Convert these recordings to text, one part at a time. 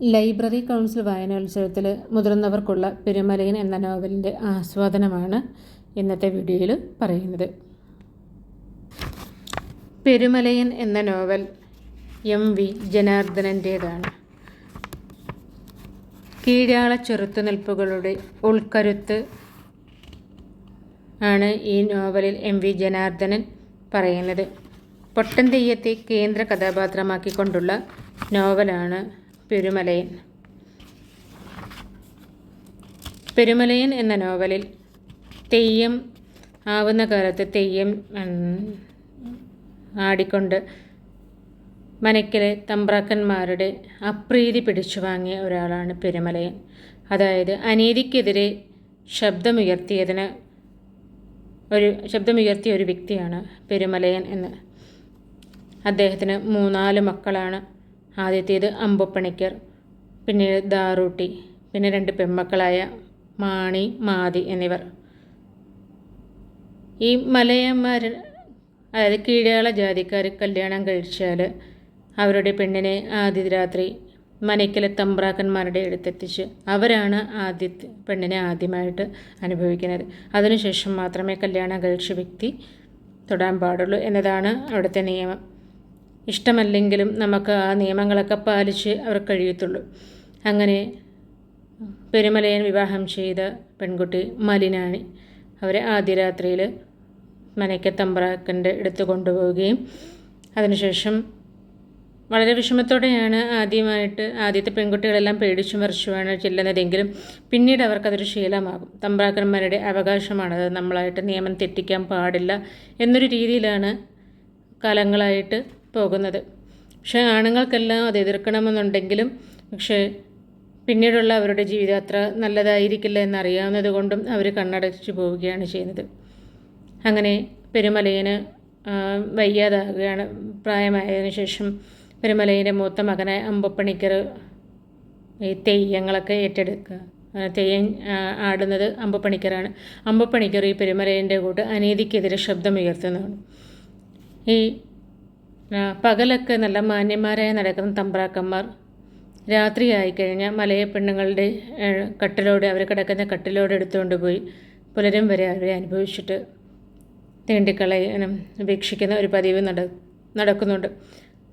Library council വായനോത്സവത്തിൽ മുതിർന്നവർക്കുള്ള പെരുമലയൻ എന്ന നോവലിന്റെ ആസ്വാദനമാണ് ഇന്നത്തെ വീഡിയോയിൽ പറയുന്നത്. പെരുമലയൻ എന്ന നോവൽ എം വി ജനാർദ്ദനന്റേതാണ്. കീഴാള ചെറുത്തുനിൽപ്പുകളുടെ ഉൾക്കരുത്ത് ആണ് ഈ നോവലിൽ എം വി ജനാർദ്ദനൻ പറയുന്നത്. പൊട്ടൻ തെയ്യത്തെ കേന്ദ്ര കഥാപാത്രമാക്കിക്കൊണ്ടുള്ള നോവലാണ് പെരുമലയൻ. പെരുമലയൻ എന്ന നോവലിൽ തെയ്യം ആവുന്ന കാലത്ത് തെയ്യം ആടിക്കൊണ്ട് മനക്കിലെ തമ്പ്രാക്കന്മാരുടെ അപ്രീതി പിടിച്ചു വാങ്ങിയ ഒരാളാണ് പെരുമലയൻ. അതായത് അനീതിക്കെതിരെ ശബ്ദമുയർത്തിയതിന് ഒരു ശബ്ദമുയർത്തിയ ഒരു വ്യക്തിയാണ് പെരുമലയൻ എന്ന്. അദ്ദേഹത്തിന് മൂന്നാൽ മക്കളാണ്. ആദ്യത്തേത് അമ്പപ്പണിക്കർ പിന്നീട് ദാറൂട്ടി പിന്നെ രണ്ട് പെമ്മക്കളായ മാണി മാതി എന്നിവർ. ഈ മലയന്മാർ അതായത് കീഴാള ജാതിക്കാർ കല്യാണം കഴിച്ചാൽ അവരുടെ പെണ്ണിനെ ആദ്യ രാത്രി മനയ്ക്കലെ തമ്പ്രാക്കന്മാരുടെ അടുത്തെത്തിച്ച് അവരാണ് ആദ്യത്തെ പെണ്ണിനെ ആദ്യമായിട്ട് അനുഭവിക്കുന്നത്. അതിനുശേഷം മാത്രമേ കല്യാണം കഴിച്ച വ്യക്തി തൊടാൻ പാടുള്ളൂ എന്നതാണ് അവിടുത്തെ നിയമം. ഇഷ്ടമല്ലെങ്കിലും നമുക്ക് ആ നിയമങ്ങളൊക്കെ പാലിച്ച് അവർ കഴിയത്തുള്ളൂ. അങ്ങനെ പെരുമലയൻ വിവാഹം ചെയ്ത പെൺകുട്ടി മലിനാണി അവരെ ആദ്യ രാത്രിയിൽ മനയ്ക്ക തമ്പ്രാക്കന്റെ അടുത്ത് കൊണ്ടുപോവുകയും അതിനുശേഷം വളരെ വിഷമത്തോടെയാണ് ആദ്യമായിട്ട് ആദ്യത്തെ പെൺകുട്ടികളെല്ലാം പേടിച്ചും മറിച്ചുമാണ് ചെല്ലുന്നതെങ്കിലും പിന്നീട് അവർക്കതൊരു ശീലമാകും. തമ്പ്രാക്കന്മാരുടെ അവകാശമാണത് നമ്മളായിട്ട് നിയമം തെറ്റിക്കാൻ പാടില്ല എന്നൊരു രീതിയിലാണ് കാലങ്ങളായിട്ട് പോകുന്നത്. പക്ഷേ ആണുങ്ങൾക്കെല്ലാം അത് എതിർക്കണമെന്നുണ്ടെങ്കിലും പക്ഷേ പിന്നീടുള്ള അവരുടെ ജീവിതം അത്ര നല്ലതായിരിക്കില്ല എന്നറിയാവുന്നത് കൊണ്ടും അവർ കണ്ണടച്ചു പോവുകയാണ് ചെയ്യുന്നത്. അങ്ങനെ പെരുമലയന് വയ്യാതാകുകയാണ്. പ്രായമായതിനു ശേഷം പെരുമലയിന്റെ മൂത്ത മകനെ അമ്പപ്പണിക്കർ ഈ തെയ്യങ്ങളൊക്കെ ഏറ്റെടുക്കുക. തെയ്യം ആടുന്നത് അമ്പപ്പണിക്കറാണ്. അമ്പപ്പണിക്കർ ഈ പെരുമലയിന്റെ കൂട്ട് അനീതിക്കെതിരെ ശബ്ദമുയർത്തുന്നതാണ്. ഈ പകലൊക്കെ നല്ല മാന്യന്മാരായി നടക്കുന്ന തമ്പ്രാക്കന്മാർ. രാത്രിയായി കഴിഞ്ഞാൽ മലയ പെണ്ണുങ്ങളുടെ കട്ടിലോട് അവർ കിടക്കുന്ന കട്ടിലോട് എടുത്തുകൊണ്ട് പോയി പുലരും വരെ അവരെ അനുഭവിച്ചിട്ട് തീണ്ടിക്കളയാനും ഉപേക്ഷിക്കുന്ന ഒരു പതിവ് നട നടക്കുന്നുണ്ട്.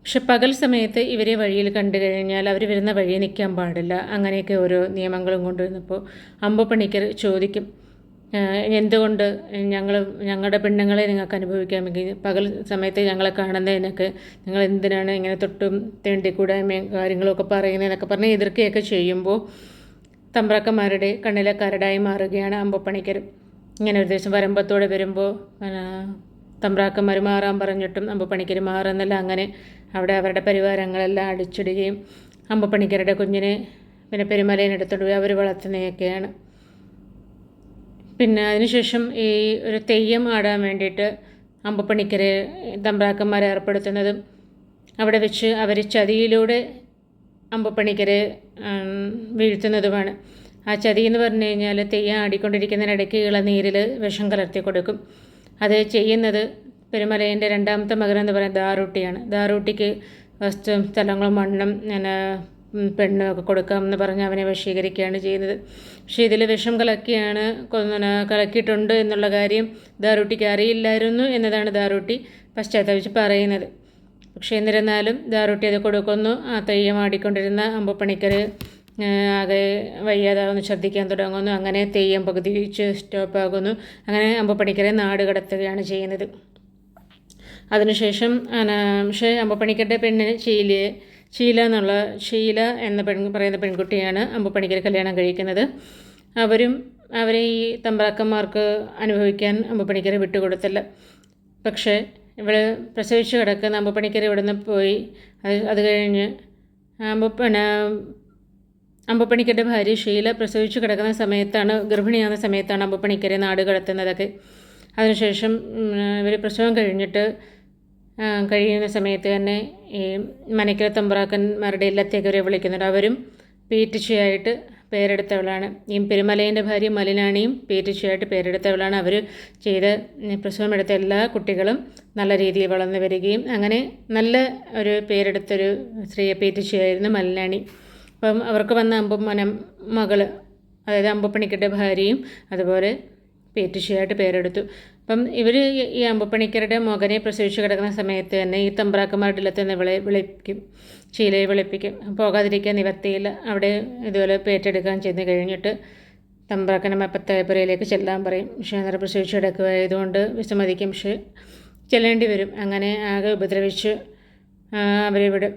പക്ഷെ പകൽ സമയത്ത് ഇവരെ വഴിയിൽ കണ്ടു കഴിഞ്ഞാൽ അവർ വരുന്ന വഴി നിൽക്കാൻ പാടില്ല. അങ്ങനെയൊക്കെ ഓരോ നിയമങ്ങളും കൊണ്ടുവന്നപ്പോൾ അമ്പപ്പണിക്കർ ചോദിക്കും എന്തുകൊണ്ട് ഞങ്ങൾ ഞങ്ങളുടെ പെണ്ണുങ്ങളെ നിങ്ങൾക്ക് അനുഭവിക്കാമെങ്കിൽ പകൽ സമയത്ത് ഞങ്ങളെ കാണുന്നതിനൊക്കെ നിങ്ങൾ എന്തിനാണ് ഇങ്ങനെ തൊട്ടും തേണ്ടിക്കൂടായ്മയും കാര്യങ്ങളൊക്കെ പറയുന്നതെന്നൊക്കെ പറഞ്ഞ് എതിർക്കുകയൊക്കെ ചെയ്യുമ്പോൾ തമ്പ്രാക്കന്മാരുടെ കണ്ണിലെ കരടായി മാറുകയാണ് അമ്പപ്പണിക്കർ. ഇങ്ങനെ ഒരു ദിവസം വരമ്പത്തോടെ വരുമ്പോൾ തമ്പ്രാക്കന്മാർ മാറാൻ പറഞ്ഞിട്ടും അമ്പപ്പണിക്കർ മാറുന്നില്ല. അങ്ങനെ അവിടെ അവരുടെ പരിവാരങ്ങളെല്ലാം അടിച്ചിടുകയും അമ്പപ്പണിക്കരുടെ കുഞ്ഞിനെ പിന്നെ പെരുമലയിനെടുത്തോണ്ട് പോയി അവർ വളർത്തുന്നതൊക്കെയാണ്. പിന്നെ അതിനുശേഷം ഈ ഒരു തെയ്യം ആടാൻ വേണ്ടിയിട്ട് അമ്പപ്പണിക്കരെ തമ്പ്രാക്കന്മാരെ ഏർപ്പെടുത്തുന്നതും. അവിടെ വെച്ച് അവർ ചതിയിലൂടെ അമ്പപ്പണിക്കരെ വീഴ്ത്തുന്നതുമാണ്. ആ ചതി എന്ന് പറഞ്ഞു കഴിഞ്ഞാൽ തെയ്യം ആടിക്കൊണ്ടിരിക്കുന്നതിനിടയ്ക്ക് ഇളനീരിൽ വിഷം കലർത്തി കൊടുക്കും. അത് ചെയ്യുന്നത് പെരുമലയന്റെ രണ്ടാമത്തെ മകൻ എന്ന് പറയുന്നത് ദാറൂട്ടിയാണ്. ദാറൂട്ടിക്ക് വസ്തു സ്ഥലങ്ങളും മണ്ണും പിന്നെ പെണ്ണൊക്കെ കൊടുക്കാമെന്ന് പറഞ്ഞ് അവനെ വശീകരിക്കുകയാണ് ചെയ്യുന്നത്. പക്ഷേ ഇതിൽ വിഷം കലക്കിയാണ് കലക്കിയിട്ടുണ്ട് എന്നുള്ള കാര്യം ദാറൂട്ടിക്ക് അറിയില്ലായിരുന്നു എന്നതാണ് ദാറൂട്ടി പശ്ചാത്തപിച്ച് പറയുന്നത്. പക്ഷേ എന്നിരുന്നാലും ദാറൂട്ടി അത് കൊടുക്കുന്നു. ആ തെയ്യം ആടിക്കൊണ്ടിരുന്ന അമ്പപ്പണിക്കർ ആകെ വയ്യാതാവുന്നു ശ്രദ്ധിക്കാൻ തുടങ്ങുന്നു. അങ്ങനെ തെയ്യം പകുതി വെച്ച് സ്റ്റോപ്പാകുന്നു. അങ്ങനെ അമ്പപ്പണിക്കരെ നാട് കടത്തുകയാണ് ചെയ്യുന്നത്. അതിനുശേഷം പക്ഷേ അമ്പപ്പണിക്കരുടെ പെണ്ണിന് ചീലയെ ഷീല എന്നുള്ള ഷീല എന്ന പെൺ പറയുന്ന പെൺകുട്ടിയാണ് അമ്പപ്പണിക്കർ കല്യാണം കഴിക്കുന്നത്. അവരും അവരെ ഈ തമ്പ്രാക്കന്മാർക്ക് അനുഭവിക്കാൻ അമ്പപ്പണിക്കരെ വിട്ടുകൊടുത്തില്ല. പക്ഷേ ഇവിടെ പ്രസവിച്ച് കിടക്കുന്ന അമ്പപ്പണിക്കർ ഇവിടുന്ന് പോയി. അത് അത് കഴിഞ്ഞ് അമ്പപ്പണ അമ്പപ്പണിക്കരുടെ ഭാര്യ ഷീല പ്രസവിച്ച് കിടക്കുന്ന സമയത്താണ് ഗർഭിണിയാകുന്ന സമയത്താണ് അമ്പപ്പണിക്കരെ നാട് കടത്തുന്നതൊക്കെ. അതിനുശേഷം ഇവർ പ്രസവം കഴിഞ്ഞിട്ട് കഴിയുന്ന സമയത്ത് തന്നെ ഈ മനക്കര തമ്പ്രാക്കന്മാരുടെ ഇല്ലത്തേക്കവരെ വിളിക്കുന്നുണ്ട്. അവരും പേറ്റിച്ചയായിട്ട് പേരെടുത്തവളാണ്. ഈ പെരുമലയന്റെ ഭാര്യ മലിനാണിയും പേറ്റിച്ചയായിട്ട് പേരെടുത്തവളാണ്. അവർ ചെയ്ത് പ്രസവം എടുത്ത എല്ലാ കുട്ടികളും നല്ല രീതിയിൽ വളർന്നു വരികയും അങ്ങനെ നല്ല ഒരു പേരെടുത്തൊരു സ്ത്രീയെ പേറ്റിച്ചയായിരുന്നു മലിനാണി. അപ്പം അവർക്ക് വന്ന അമ്പം മകൾ അതായത് അമ്പപ്പണിക്കിട്ട ഭാര്യയും അതുപോലെ പേറ്റുശിയായിട്ട് പേരെടുത്തു. അപ്പം ഇവർ ഈ അമ്പപ്പണിക്കരുടെ മകനെ പ്രസവിച്ച് കിടക്കുന്ന സമയത്ത് തന്നെ ഈ തമ്പ്രാക്കന്മാരുടെ ഇല്ലത്ത് നിന്ന് വിളി വിളിപ്പിക്കും ശീലയെ വിളിപ്പിക്കും. പോകാതിരിക്കാൻ നിവർത്തിയില്ല അവിടെ ഇതുപോലെ പേറ്റെടുക്കാൻ ചെന്ന് കഴിഞ്ഞിട്ട് തമ്പ്രാക്കനമ്മ പത്തായപ്പുരയിലേക്ക് ചെല്ലാൻ പറയും. പക്ഷേ അന്നേരം പ്രസവിച്ച് കിടക്കുകയായതുകൊണ്ട് വിസമ്മതിക്കും. പക്ഷേ ചെല്ലേണ്ടി വരും. അങ്ങനെ ആകെ ഉപദ്രവിച്ച് അവരെ വിടും.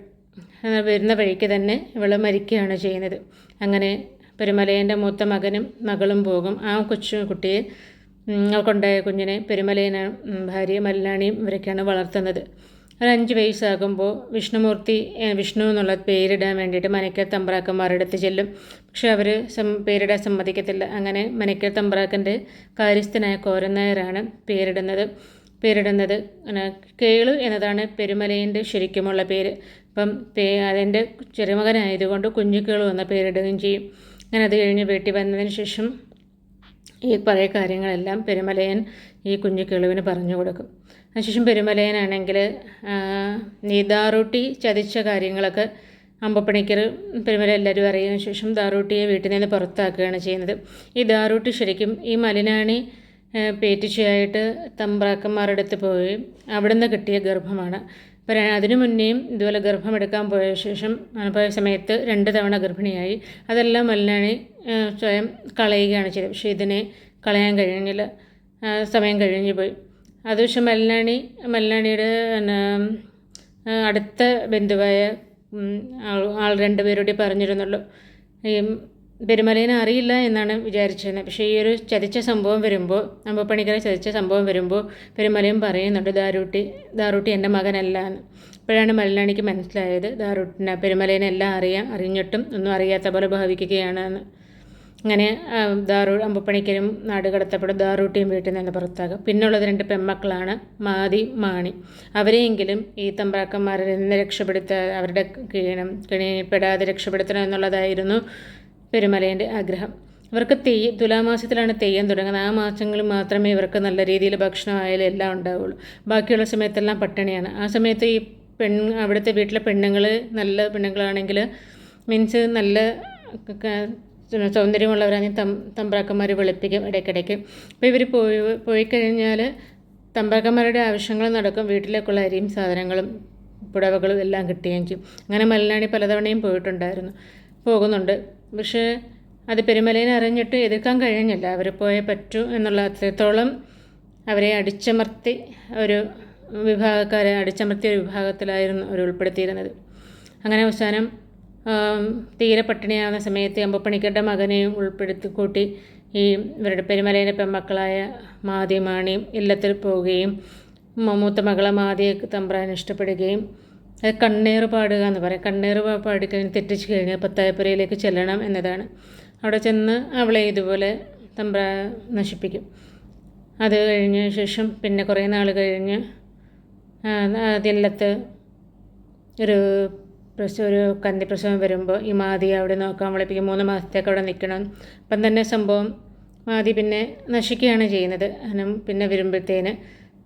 വരുന്ന വഴിക്ക് തന്നെ ഇവൾ മരിക്കുകയാണ് ചെയ്യുന്നത്. അങ്ങനെ പെരുമലയന്റെ മൂത്ത മകനും മകളും പോകും. ആ കൊച്ചു കുട്ടിയെ അവൾക്കുണ്ടായ കുഞ്ഞിനെ പെരുമലയന ഭാര്യ മല്ലാണിയും ഇവരൊക്കെയാണ് വളർത്തുന്നത്. ഒരു അഞ്ച് വയസ്സാകുമ്പോൾ വിഷ്ണുമൂർത്തി വിഷ്ണു എന്നുള്ള പേരിടാൻ വേണ്ടിയിട്ട് മനക്കൽ തമ്പ്രാക്കന്മാരുടെ അടുത്ത് ചെല്ലും. പക്ഷെ അവർ സം പേരിടാൻ സമ്മതിക്കത്തില്ല. അങ്ങനെ മനക്കൽ തമ്പ്രാക്കന്റെ കാര്യസ്ഥനായ കോരനായരാണ് പേരിടുന്നത്. പേരിടുന്നത് കേളു എന്നതാണ് പെരുമലയിന്റെ ശരിക്കുമുള്ള പേര്. അപ്പം പേ അതിന്റെ ചെറുമകനായതുകൊണ്ട് കുഞ്ഞുക്കേളു എന്ന പേരിടുകയും ചെയ്യും. അങ്ങനെ അത് കഴിഞ്ഞ് വീട്ടിൽ വന്നതിന് ശേഷം ഈ പഴയ കാര്യങ്ങളെല്ലാം പെരുമലയൻ ഈ കുഞ്ഞു കിളുവിന് പറഞ്ഞു കൊടുക്കും. അതിനുശേഷം പെരുമലയനാണെങ്കിൽ നീതാറൂട്ടി ചതിച്ച കാര്യങ്ങളൊക്കെ അമ്പപ്പണിക്കർ പെരുമല എല്ലാവരും അറിയുന്ന ശേഷം ദാറൂട്ടിയെ വീട്ടിൽ നിന്ന് പുറത്താക്കുകയാണ് ചെയ്യുന്നത്. ഈ ദാറൂട്ടി ശരിക്കും ഈ മലിനാണി പേറ്റിച്ചയായിട്ട് തമ്പ്രാക്കന്മാരുടെ അടുത്ത് പോയി അവിടുന്ന് കിട്ടിയ ഗർഭമാണ്. അപ്പോൾ അതിനു മുന്നേയും ഇതുപോലെ ഗർഭമെടുക്കാൻ പോയ ശേഷം പോയ സമയത്ത് രണ്ട് തവണ ഗർഭിണിയായി. അതെല്ലാം മലിനാണി സ്വയം കളയുകയാണ് ചെയ്തത്. പക്ഷേ ഇതിനെ കളയാൻ കഴിഞ്ഞില്ല സമയം കഴിഞ്ഞു പോയി. അത് പക്ഷേ മലിനാണി മലിനാണിയുടെ അടുത്ത ബന്ധുവായ ആൾ ആൾ രണ്ടുപേരോടെ പറഞ്ഞിരുന്നുള്ളൂ ഈ പെരുമലേനെ അറിയില്ല എന്നാണ് വിചാരിച്ചിരുന്നത് പക്ഷേ ഈ ഒരു ചതിച്ച സംഭവം വരുമ്പോൾ അമ്പപ്പണിക്കരെ ചതിച്ച സംഭവം വരുമ്പോൾ പെരുമലയും പറയുന്നുണ്ട് ദാരൂട്ടി ദാരൂട്ടി എന്റെ മകനല്ല എന്ന്. അപ്പോഴാണ് മലനാണിക്ക് മനസ്സിലായത് ദാരൂട്ടിനെ പെരുമലേനെ എല്ലാം അറിയാം അറിഞ്ഞിട്ടും ഒന്നും അറിയാത്ത പോലെ ഭാവിക്കുകയാണ് എന്ന്. അങ്ങനെ ദാറു അമ്പപ്പണിക്കരും നാട് കടത്തപ്പെടും ദാറൂട്ടിയും വീട്ടിൽ നിന്ന് പുറത്താകും. പിന്നുള്ളത് രണ്ട് പെമ്മക്കളാണ് മാതി മാണി. അവരെയെങ്കിലും ഈ തമ്പ്രാക്കന്മാരിൽ നിന്ന് രക്ഷപ്പെടുത്താൻ അവരുടെ കീണം കിണിപ്പെടാതെ രക്ഷപ്പെടുത്തണം എന്നുള്ളതായിരുന്നു പെരുമലേന്റെ ആഗ്രഹം. ഇവർക്ക് തെയ്യം തുലാമാസത്തിലാണ് തെയ്യം തുടങ്ങുന്നത്. ആ മാസങ്ങളിൽ മാത്രമേ ഇവർക്ക് നല്ല രീതിയിൽ ഭക്ഷണമായാലും എല്ലാം ഉണ്ടാവുള്ളൂ. ബാക്കിയുള്ള സമയത്തെല്ലാം പട്ടിണിയാണ്. ആ സമയത്ത് ഈ പെൺ അവിടുത്തെ വീട്ടിലെ പെണ്ണുങ്ങൾ നല്ല പെണ്ണുങ്ങളാണെങ്കിൽ മീൻസ് നല്ല സൗന്ദര്യമുള്ളവരാണെങ്കിൽ തം തമ്പ്രാക്കന്മാർ വെളുപ്പിക്കും ഇടയ്ക്കിടയ്ക്ക്. അപ്പോൾ ഇവർ പോയി പോയി കഴിഞ്ഞാൽ തമ്പ്രാക്കന്മാരുടെ ആവശ്യങ്ങൾ നടക്കും. വീട്ടിലേക്കുള്ള അരിയും സാധനങ്ങളും പുടവകളും എല്ലാം കിട്ടുകയും ചെയ്യും. അങ്ങനെ മലനാടി പലതവണയും പോയിട്ടുണ്ടായിരുന്നു. പോകുന്നുണ്ട്. പക്ഷേ അത് പെരുമലേനെ അറിഞ്ഞിട്ട് എതിർക്കാൻ കഴിഞ്ഞില്ല. അവർ പോയേ പറ്റൂ എന്നുള്ള അത്രത്തോളം അവരെ അടിച്ചമർത്തി ഒരു വിഭാഗക്കാരെ അടിച്ചമർത്തിയ ഒരു വിഭാഗത്തിലായിരുന്നു അവർ ഉൾപ്പെടുത്തിയിരുന്നത്. അങ്ങനെ അവസാനം തീരെ പട്ടിണിയാവുന്ന സമയത്ത് അമ്പപ്പണിക്കരുടെ മകനെയും ഉൾപ്പെടുത്തി കൂട്ടി ഈ ഇവരുടെ പെരുമലേനെ പെൺമക്കളായ മാതിയമാണിയും ഇല്ലത്തിൽ പോവുകയും മൂത്ത മകളെ മാതിയെ തമ്പ്രാൻ ഇഷ്ടപ്പെടുകയും കണ്ണീർ പാടുക എന്ന് പറയും. കണ്ണീർ പാടി കഴിഞ്ഞ് തെറ്റിച്ച് കഴിഞ്ഞാൽ പത്തായപ്പുരയിലേക്ക് ചെല്ലണം എന്നതാണ്. അവിടെ ചെന്ന് അവളെ ഇതുപോലെ തമ്പ്ര നശിപ്പിക്കും. അത് കഴിഞ്ഞ ശേഷം പിന്നെ കുറേ നാൾ കഴിഞ്ഞ് അതില്ലത്ത് ഒരു പ്രസവ ഒരു കന്നി പ്രസവം വരുമ്പോൾ ഈ മാതി അവിടെ നോക്കാൻ വിളിപ്പിക്കും. മൂന്ന് മാസത്തേക്ക് അവിടെ നിൽക്കണം. അപ്പം തന്നെ സംഭവം മാതി പിന്നെ നശിക്കുകയാണ് ചെയ്യുന്നത്. പിന്നെ വരുമ്പോഴത്തേന്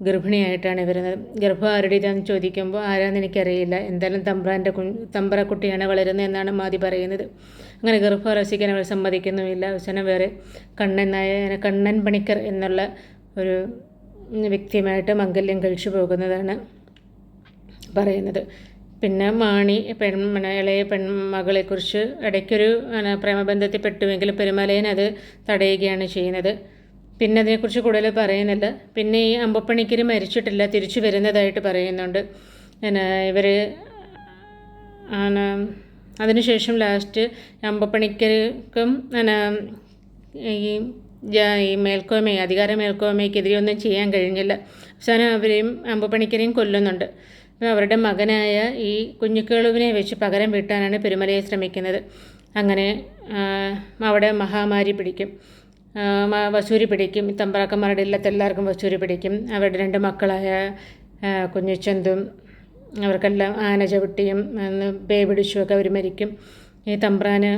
ഗർഭിണിയായിട്ടാണ് വരുന്നത്. ഗർഭം ആരുടേതാണെന്ന് ചോദിക്കുമ്പോൾ ആരാന്ന് എനിക്കറിയില്ല. എന്തായാലും തമ്പ്രാന്റെ കു തമ്പ്രക്കുട്ടിയാണ് വളരുന്നത് എന്നാണ് മാതി പറയുന്നത്. അങ്ങനെ ഗർഭം രസിക്കാൻ അവർ സമ്മതിക്കുന്നുമില്ല. അവസാനം വേറെ കണ്ണൻ നായ കണ്ണൻ പണിക്കർ എന്നുള്ള ഒരു വ്യക്തിയുമായിട്ട് മംഗല്യം കഴിച്ചു പോകുന്നതാണ് പറയുന്നത്. പിന്നെ മാണി പെൺ ഇളയ പെൺമകളെക്കുറിച്ച് ഇടയ്ക്കൊരു പ്രേമബന്ധത്തിൽ പെട്ടുവെങ്കിലും പെരുമലയൻ അത് തടയുകയാണ് ചെയ്യുന്നത്. പിന്നെ അതിനെക്കുറിച്ച് കൂടുതൽ പറയുന്നില്ല. പിന്നെ ഈ അമ്പപ്പണിക്കർ മരിച്ചിട്ടില്ല തിരിച്ചു വരുന്നതായിട്ട് പറയുന്നുണ്ട്. പിന്നെ ഇവർ അതിനുശേഷം ലാസ്റ്റ് അമ്പപ്പണിക്കർക്കും പിന്നെ ഈ ഈ മേൽക്കോമ അധികാര മേൽക്കോമയ്ക്കെതിരെ ഒന്നും ചെയ്യാൻ കഴിഞ്ഞില്ല. അവസാനം അവരെയും അമ്പപ്പണിക്കരെയും കൊല്ലുന്നുണ്ട്. അവരുടെ മകനായ ഈ കുഞ്ഞുക്കേളുവിനെ വെച്ച് പകരം വീട്ടാനാണ് പെരുമലയെ ശ്രമിക്കുന്നത്. അങ്ങനെ അവിടെ മഹാമാരി പിടിക്കും. വസൂരി പിടിക്കും. തമ്പ്രാക്കന്മാരുടെ എല്ലാവർക്കും വസൂരി പിടിക്കും. അവരുടെ രണ്ട് മക്കളായ കുഞ്ഞിച്ചന്തും അവർക്കെല്ലാം ആന ചവിട്ടിയും പേ പിടിച്ചുമൊക്കെ അവർ മരിക്കും. ഈ തമ്പ്രാന്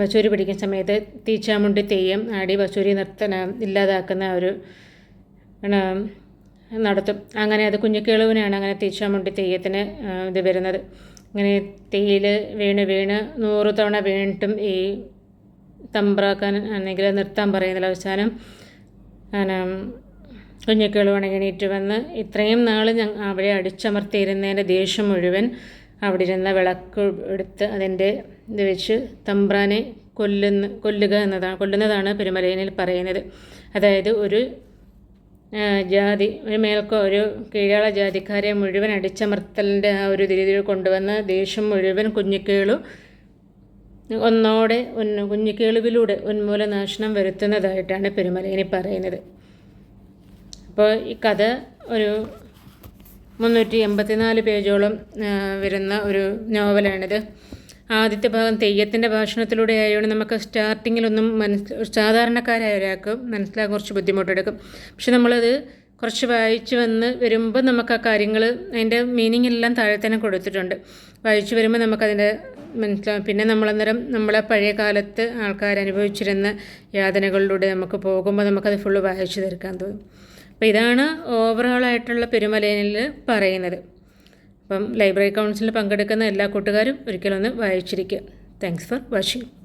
വസൂരി പിടിക്കുന്ന സമയത്ത് തീച്ചാമുണ്ടി തെയ്യം ആടി വസൂരി നിർത്തന ഇല്ലാതാക്കുന്ന ഒരു നടത്തും. അങ്ങനെ അത് കുഞ്ഞിക്കേളുവിനാണ് അങ്ങനെ തീച്ചാമുണ്ടി തെയ്യത്തിന് ഇത് വരുന്നത്. അങ്ങനെ തീയിൽ വീണ് വീണ് നൂറ് തവണ വീണിട്ടും ഈ തമ്പ്രാക്കാൻ അല്ലെങ്കിൽ നിർത്താൻ പറയുന്നില്ല. അവസാനം കുഞ്ഞിക്കുകളുവാണെങ്കിൽ എണീറ്റ് വന്ന് ഇത്രയും നാൾ ഞങ്ങൾ അവിടെ അടിച്ചമർത്തിയിരുന്നതിന്റെ ദേഷ്യം മുഴുവൻ അവിടെ ഇരുന്ന വിളക്ക് എടുത്ത് അതിന്റെ ഇത് വെച്ച് തമ്പ്രാനെ കൊല്ലുന്ന കൊല്ലുക എന്നതാണ് കൊല്ലുന്നതാണ് പെരുമലയനിൽ പറയുന്നത്. അതായത് ഒരു ജാതി ഒരു മേൽക്കോ ഒരു കീഴാള ജാതിക്കാരെ മുഴുവൻ അടിച്ചമർത്തലിന്റെ ആ ഒരു രീതിയിൽ കൊണ്ടുവന്ന് ദേഷ്യം മുഴുവൻ കുഞ്ഞിക്കേളു ഒന്നോടെ ഉന്ന കുഞ്ഞിക്കേളിവിലൂടെ ഉന്മൂലനാശനം വരുത്തുന്നതായിട്ടാണ് പെരുമലയിനി പറയുന്നത്. അപ്പോൾ ഈ കഥ ഒരു മുന്നൂറ്റി എൺപത്തിനാല് പേജോളം വരുന്ന ഒരു നോവലാണിത്. ആദ്യത്തെ ഭാഗം തെയ്യത്തിന്റെ ഭാഷണത്തിലൂടെ ആയതുകൊണ്ട് നമുക്ക് സ്റ്റാർട്ടിങ്ങിലൊന്നും മനസ്സ് സാധാരണക്കാരായ ഒരാൾക്ക് മനസ്സിലാക്കാൻ കുറച്ച് ബുദ്ധിമുട്ടെടുക്കും. പക്ഷെ നമ്മളത് കുറച്ച് വായിച്ച് വന്ന് വരുമ്പോൾ നമുക്ക് ആ കാര്യങ്ങൾ അതിന്റെ മീനിങ് എല്ലാം താഴെ തന്നെ കൊടുത്തിട്ടുണ്ട്. വായിച്ചു വരുമ്പോൾ നമുക്കതിന്റെ മനസ്സിലാവും പിന്നെ നമ്മളന്നേരം നമ്മളെ പഴയ കാലത്ത് ആൾക്കാർ അനുഭവിച്ചിരുന്ന യാതനകളിലൂടെ നമുക്ക് പോകുമ്പോൾ നമുക്കത് ഫുള്ള് വായിച്ചു തീർക്കാൻ തോന്നും. അപ്പോൾ ഇതാണ് ഓവറോളായിട്ടുള്ള പെരുമലയിൽ പറയുന്നത്. അപ്പം ലൈബ്രറി കൗൺസിലിൽ പങ്കെടുക്കുന്ന എല്ലാ കൂട്ടുകാരും ഒരിക്കലൊന്ന് വായിച്ചിരിക്കുക. Thanks for watching